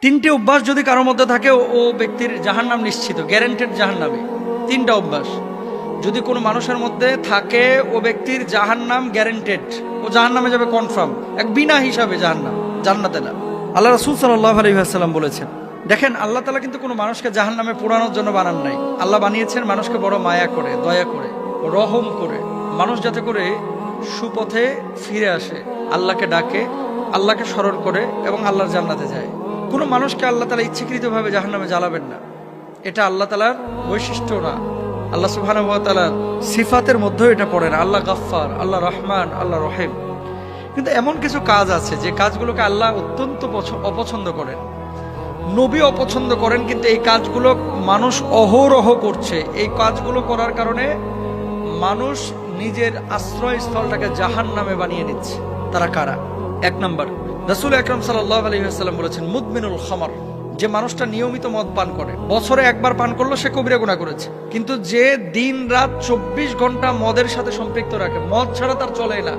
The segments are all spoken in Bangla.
তিনটে অভ্যাস যদি কারোর মধ্যে থাকে, ও- ব্যক্তির জাহান্নাম নিশ্চিত গ্যারেন্টেড জাহান্নামে। তিনটা অভ্যাস। যদি কোনো মানুষের মধ্যে থাকে, ও ব্যক্তির জাহান্নাম গ্যারেন্টেড ও জাহান্নামে যাবে কনফার্ম এক বিনা হিসাবে জাহান্নাম, জান্নাতে না। আল্লাহ রাসুল সাল্লাহ আলহিহাসাল্লাম বলেছেন, দেখেন, আল্লাহ তালা কিন্তু কোনো মানুষকে জাহান্নামে পোড়ানোর জন্য বানান নাই। আল্লাহ বানিয়েছেন মানুষকে বড় মায়া করে, দয়া করে, রহম করে। মানুষ যাতে করে সুপথে ফিরে আসে, আল্লাহকে ডাকে, আল্লাহকে স্মরণ করে এবং আল্লাহর জান্নাতে যায়। কোনো মানুষকে আল্লাহ তালা ইচ্ছাকৃতভাবে জাহান্নামে জ্বালাবেন না। এটা আল্লাহ তালার বৈশিষ্ট্য না। আল্লাহ সুবাহানুভাতালার সিফাতের মধ্যেও এটা পড়ে না আল্লাহ গাফফার, আল্লাহ রহমান, আল্লাহ রহেম। কিন্তু এমন কিছু কাজ আছে, যে কাজগুলোকে আল্লাহ অত্যন্ত পছ- অপছন্দ করেন। নবী অপছন্দ করেন, কিন্তু এই কাজগুলো মানুষ অহরহ করছে। এই কাজগুলো করার কারণে মানুষ নিজের আশ্রয়স্থলটাকে জাহান নামে বানিয়ে নিচ্ছে। তারা কারা? এক নম্বর রসুল আকরম সাল্লাহ আলহিহাস্লাম বলেছেন, মুদমিনুল খামার যে মানুষটা নিয়মিত মদ পান করে, বছরে একবার পান করল, সে কবিরা গুণা করেছে। কিন্তু যে দিন রাত চব্বিশ ঘণ্টা মদের সাথে সম্পৃক্ত রাখে, মদ ছাড়া তার চলে না।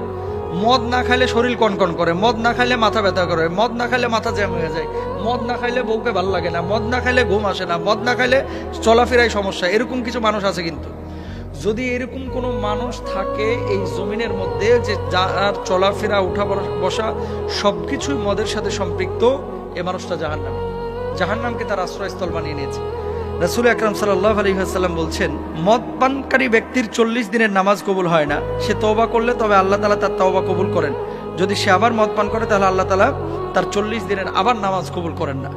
মদ না খাইলে শরীর কনকন করে, মদ না খাইলে মাথা ব্যথা করে, মদ না খাইলে মাথা জ্যাম হয়ে যায়, মদ না খাইলে বউকে ভালো লাগে না, মদ না খাইলে ঘুম আসে না, মদ না খাইলে চলাফেরায় সমস্যা, এরকম কিছু মানুষ আছে কিন্তু। যদি এরকম কোনো মানুষ থাকে এই জমিনের মধ্যে যে যার চলাফেরা উঠা বসা- সবকিছুই মদের সাথে সম্পৃক্ত, এ মানুষটা জাহান্নাম। জাহান্নামকে তার আশ্রয়স্থল বানিয়ে নিয়েছে। রাসুল আকরাম সাল্লাহ আলহিহাসাল্লাম বলছেন, মদ পানকারী ব্যক্তির চল্লিশ দিনের নামাজ কবুল হয় না। সে তওবা করলে তবে আল্লাহ তালা তার তওবা কবুল করেন। যদি সে আবার মদ পান করে, তাহলে আল্লাহ তালা তার চল্লিশ দিনের আবার নামাজ কবুল করেন না।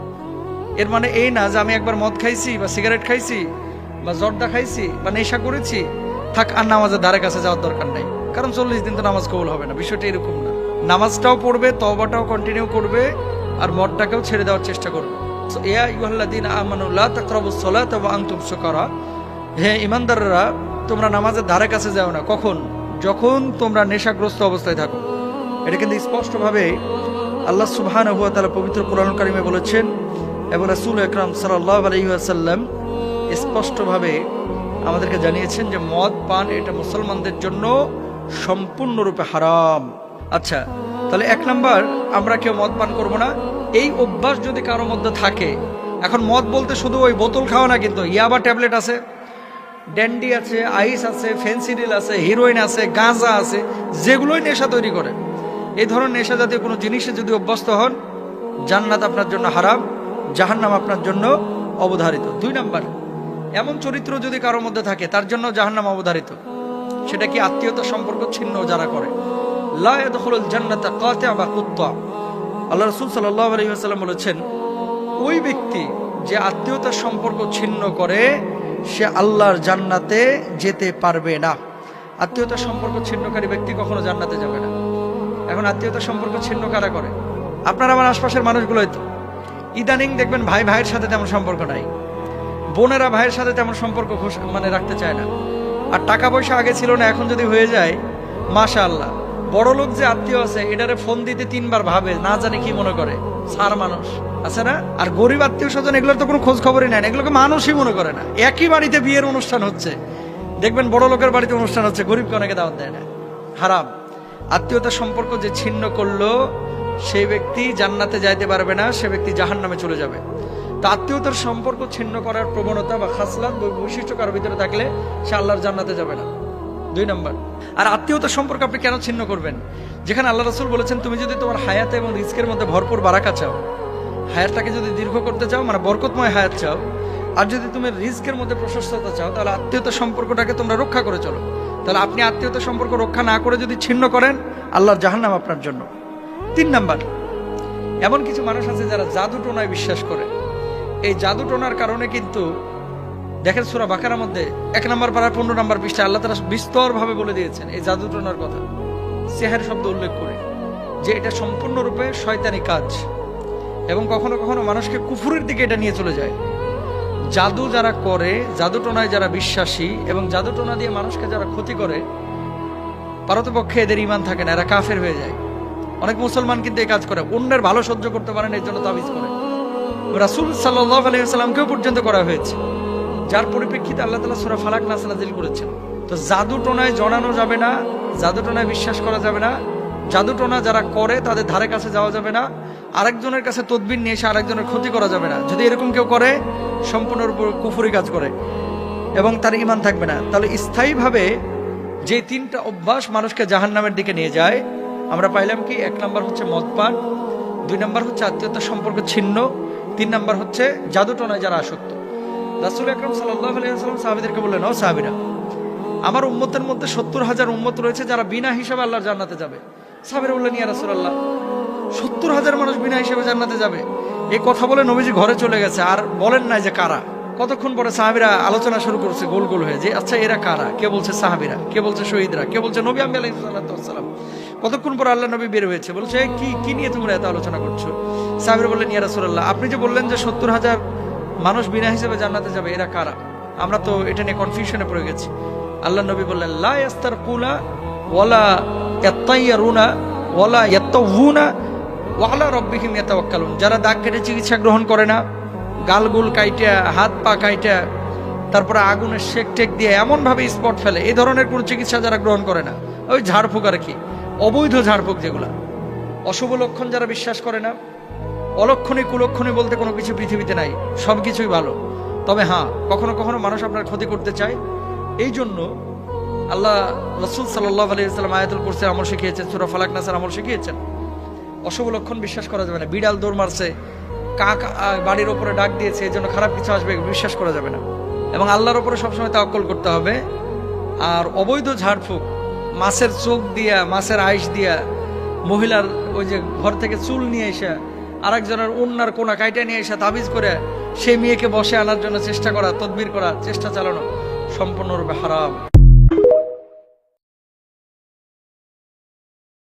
এর মানে এই না যে আমি একবার মদ খাইছি বা সিগারেট খাইছি বা জর্দা খাইছি বা নেশা করেছি, থাক, আর নামাজের ধারে কাছে যাওয়ার দরকার নাই। কারণ চল্লিশ দিন তো নামাজ কবুল হবে না, বিষয়টা এরকম না। নামাজটাও পড়বে তবাটাও কন্টিনিউ করবে, আর মদটাকেও ছেড়ে দেওয়ার চেষ্টা করবে। তোমরা নামাজের কাছে যাও না। কখন? যখন তোমরা নেশাগ্রস্ত অবস্থায় থাকো। এটা কিন্তু স্পষ্টভাবে আল্লাহ তালা পবিত্র বলেছেন, এবং রাসূল আকরাম সাল্লাল্লাহু আলাইহি স্পষ্টভাবে আমাদেরকে জানিয়েছেন যে মদ, পান এটা মুসলমানদের জন্য সম্পূর্ণরূপে হারাম। আচ্ছা তাহলে এক নাম্বার, আমরা কেউ মদ, পান করব না। এই অভ্যাস যদি কারোর মধ্যে থাকে, এখন মদ বলতে শুধু ওই বোতল খাওয়া না কিন্তু ইয়াবা ট্যাবলেট আছে, ড্যান্ডি আছে, আইস আছে, ফেন্সিডিল আছে, হিরোইন আছে, গাঁজা আছে, যেগুলোই নেশা তৈরি করে। এই ধরনের নেশা জাতীয় কোনো জিনিসে যদি অভ্যস্ত হন, জান্নাত আপনার জন্য হারাম, জাহান্নাম আপনার জন্য অবধারিত। দুই নাম্বার এমন চরিত্র যদি কারোর মধ্যে থাকে, তার জন্য জাহান্নাম অবধারিত। সেটা কি আত্মীয়তা সম্পর্ক ছিন্ন যারা করে? আল্লাহ রাসূল আলাইহি বলেছেন, ওই ব্যক্তি যে আত্মীয়তার সম্পর্ক ছিন্ন করে, সে আল্লাহর জান্নাতে যেতে পারবে না। আত্মীয়তার সম্পর্ক ছিন্নকারী ব্যক্তি কখনো জান্নাতে যাবে না। এখন আত্মীয়তার সম্পর্ক ছিন্ন কারা করে? আপনার আমার আশপাশের মানুষগুলোই তো। ইদানিং দেখবেন ভাই ভাইয়ের সাথে তেমন সম্পর্ক নাই। বোনেরা ভাইয়ের সাথে তেমন সম্পর্ক মানে রাখতে চায় না। আর টাকা পয়সা আগে ছিল না, এখন যদি হয়ে যায় মাশা আল্লাহ বড় লোক যে আত্মীয় আছে, এটারে ফোন দিতে তিনবার ভাবে, না জানে কি মনে করে। সার মানুষ, আছে না? আর গরিব আত্মীয় স্বজন, এগুলোর তো কোনো খোঁজ খবরই নেয় না। এগুলোকে মানুষই মনে করে না। একই বাড়িতে বিয়ের অনুষ্ঠান হচ্ছে। দেখবেন বড় লোকের বাড়িতে অনুষ্ঠান হচ্ছে, গরিবকে অনেকে দাওয়াত দেয় না। হারাম। আত্মীয়তার সম্পর্ক যে ছিন্ন করল, সেই ব্যক্তি জান্নাতে যাইতে পারবে না, সে ব্যক্তি জাহান নামে চলে যাবে। আত্মীয়তার সম্পর্ক ছিন্ন করার প্রবণতা বা খাসলাত বৈশিষ্ট্য কারোর ভিতরে থাকলে সে আল্লাহর জান্নাতে যাবে না। দুই নম্বর। আর আত্মীয়তার সম্পর্ক আপনি কেন ছিন্ন করবেন? যেখানে আল্লাহ রসুল বলেছেন, তুমি যদি তোমার হায়াত এবং রিস্কের মধ্যে ভরপুর বারাকা চাও, হায়াতটাকে যদি দীর্ঘ করতে চাও মানে বরকতময় হায়াত চাও, আর যদি তুমি রিস্কের মধ্যে প্রশস্ততা চাও, তাহলে আত্মীয়তার সম্পর্কটাকে তোমরা রক্ষা করে চলো। তাহলে আপনি আত্মীয়তার সম্পর্ক রক্ষা না করে যদি ছিন্ন করেন, আল্লাহর জাহান্নাম আপনার জন্য। তিন নাম্বার। এমন কিছু মানুষ আছে যারা জাদু টোনায় বিশ্বাস করে। এই জাদু টোনার কারণে কিন্তু, দেখেন সুরা বাকারার মধ্যে এক নম্বর পাড়ার পনেরো নম্বর পৃষ্ঠা আল্লাহ তারা বিস্তরভাবে বলে দিয়েছেন এই জাদু টোনার কথা। সেহার শব্দ উল্লেখ করে যে এটা সম্পূর্ণরূপে শয়তানি কাজ এবং কখনো কখনো মানুষকে কুফুরের দিকে এটা নিয়ে চলে যায়। জাদু যারা করে, জাদু টোনায় যারা বিশ্বাসী এবং জাদু টোনা দিয়ে মানুষকে যারা ক্ষতি করে, পারতপক্ষে এদের ইমান থাকে না, এরা কাফের হয়ে যায়। অনেক মুসলমান কিন্তু এই কাজ করে, অন্যের ভালো সহ্য করতে পারেন এর জন্য তাবিজ করে। রাসুল সাল্লাহ আলহিহাস্লামকেও পর্যন্ত করা হয়েছে। যার পরিপ্রেক্ষিতে আল্লাহ তালা সুরা ফালাক নাস নাজিল করেছেন। তো জাদু টোনায় জড়ানো যাবে না, জাদু টোনায় বিশ্বাস করা যাবে না, জাদু টোনা যারা করে তাদের ধারে কাছে যাওয়া যাবে না, আরেকজনের কাছে তদবির নিয়ে এসে আরেকজনের ক্ষতি করা যাবে না। যদি এরকম কেউ করে সম্পূর্ণরূপে কুফুরি কাজ করে এবং তার ইমান থাকবে না। তাহলে স্থায়ীভাবে যে তিনটা অভ্যাস মানুষকে জাহান্নামের দিকে নিয়ে যায়, আমরা পাইলাম কি, এক নম্বর হচ্ছে মদপান দুই নম্বর হচ্ছে আত্মীয়তা সম্পর্ক ছিন্ন তিন নম্বর হচ্ছে জাদুটনায় যারা আসক্ত। রাসুল আকরম আলিয়াল্লাম সাহাবিদেরকে বললেন ও সাহাবিরা, আমার উম্মতের মধ্যে সত্তর হাজার উম্মত রয়েছে যারা বিনা হিসাবে আল্লাহর জান্নাতে যাবে। সাহাবিরা বললেন, ইয়া রাসুল আল্লাহ সত্তর হাজার মানুষ বিনা হিসাবে জান্নাতে যাবে। এ কথা বলে নবীজি ঘরে চলে গেছে। আর বলেন না যে কারা? কতক্ষণ পরে সাহাবিরা আলোচনা শুরু করছে, গোল গোল হয়ে যে আচ্ছা এরা কারা? কে বলছে সাহাবিরা? কে বলছে শহীদরা? কে বলছে নবী আমি আলাইসালাম কতক্ষণ পর আল্লাহ নবী বের হয়েছে, বলছে, কি কি নিয়ে তোমরা এত আলোচনা করছ? সাহাবিরা বললেন, ইয়া রাসূলুল্লাহ, আপনি যে বললেন যে সত্তর হাজার মানুষ বিনা হিসেবে জান্নাতে যাবে, এরা কারা? আমরা তো এটা নিয়ে কনফিউশনে পড়ে গেছি। আল্লাহ নবী বললেন, লা ইয়াস্তার কুলা ওয়ালা ইয়াত্তাইয়ারুনা ওয়ালা ইয়াত্তাউনা ওয়ালা রব্বিহিম ইয়াতাওয়াক্কালুন। যারা দাগ কেটে চিকিৎসা গ্রহণ করে না গালগুল কাইটা, হাত পা কাইটা, তারপরে আগুনের শেক টেক দিয়ে এমনভাবে স্পট ফেলে। এই ধরনের কোনো চিকিৎসা যারা গ্রহণ করে না। ওই ঝাড়ফুঁক আর কি। অবৈধ ঝাড়ফুঁক যেগুলা। অশুভ লক্ষণ যারা বিশ্বাস করে না, অলক্ষণী কুলক্ষণে বলতে কোনো কিছু পৃথিবীতে নাই। সব কিছুই ভালো। তবে হ্যাঁ কখনো কখনো মানুষ আপনার ক্ষতি করতে চায়। এই জন্য আল্লাহ রসুল সাল্লাহ আলিয়াল্লাম আয়াতুল কুরসির আমল শিখিয়েছেন, সুরা ফালাক নাসার আমল শিখিয়েছেন। অশুভ লক্ষণ বিশ্বাস করা যাবে না। বিড়াল দৌড় মারছে কাক বাড়ির ওপরে ডাক দিয়েছে, এই জন্য খারাপ কিছু আসবে, বিশ্বাস করা যাবে না। এবং আল্লাহর ওপরে সবসময় তাওয়াক্কল করতে হবে। আর অবৈধ ঝাড়ফুঁক, মাছের চোখ দিয়া, মাছের আইস দিয়া, মহিলার ওই যে ঘর থেকে চুল নিয়ে এসে, আরেকজনের উন্নার কোনা কাইটা নিয়ে এসে তাবিজ করে, সেই মেয়েকে বসে আনার জন্য চেষ্টা করা, তদবির করা, চেষ্টা চালানো সম্পূর্ণরূপে হারাম।